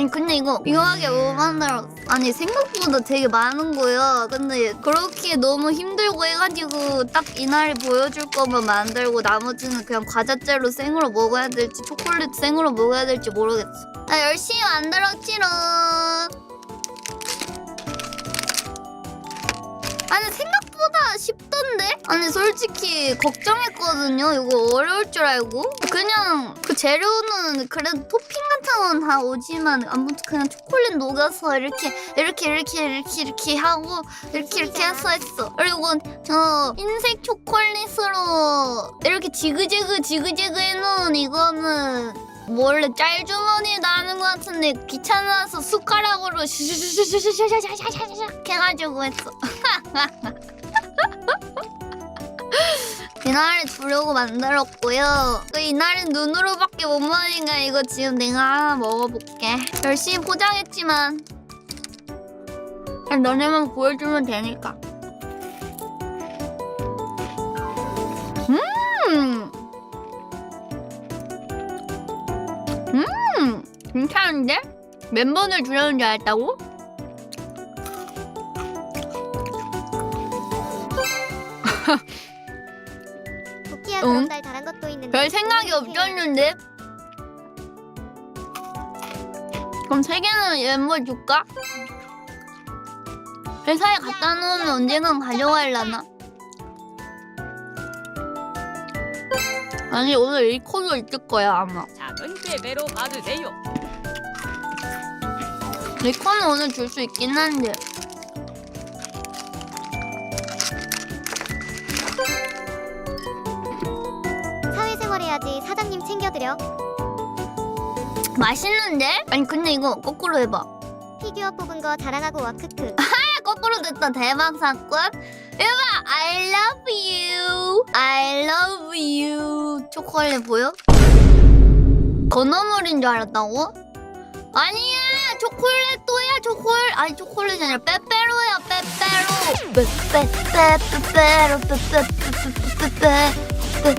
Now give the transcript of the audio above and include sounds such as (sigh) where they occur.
아니 근데 이거 묘하게 못 만들었어 아니 생각보다 되게 많은 거야. 근데 그렇게 너무 힘들고 해가지고 딱 이날에 보여줄 거만 만들고 나머지는 그냥 과자째로 생으로 먹어야 될지 초콜릿 생으로 먹어야 될지 모르겠어. 나 열심히 만들었지롱. 아니 생각보다 쉽던데? 아니 솔직히 걱정했거든요. 이거 어려울 줄 알고. 그냥 그 재료는 그래도 토핑 같은 건 다 오지만 아무튼 그냥 초콜릿 녹여서 이렇게 이렇게 이렇게 이렇게 이렇게 하고 이렇게 이렇게 해서 했어. 그리고 저 흰색 초콜릿으로 이렇게 지그재그 지그재그 해놓은 이거는 뭐 원래 짤주머니에 나는 것 같은데 귀찮아서 숟가락으로 샤샤샤샤샤샤샤샤 해가지고 했어. (laughs) 이날을 주려고 만들었고요. 그 이날은 눈으로밖에 못 먹으니까 이거 지금 내가 먹어볼게. 열심히 포장했지만 너네만 보여주면 되니까. 음, 음, 괜찮은데? 멤버들 주려는 줄 알았다고? (laughs) 응? 그런 날 달한 것도 있는데 별 생각이 없었는데. 그럼 세 개는 멤버 줄까? 회사에 갖다 놓으면 언젠간 가져갈라나? 아니 오늘 이 코도 있을 거야 아마. 작은 베베로 받으세요. 리코는 오늘 줄 수 있긴 한데. 해야지 사장님 챙겨드려 맛있는데? 아니 근데 이거 거꾸로 해봐. 피규어 뽑은 거 자랑하고 와 크크 아, 거꾸로 됐다 대박 사건. 해봐. I love you. I love you. 초콜릿 보여? 건어물인 줄 알았다고? 아니야 초콜릿 또야 초콜릿 아니 초콜릿이 아니라 빼빼로야 빼빼로 빼빼빼빼빼로 빼빼빼빼빼빼 빼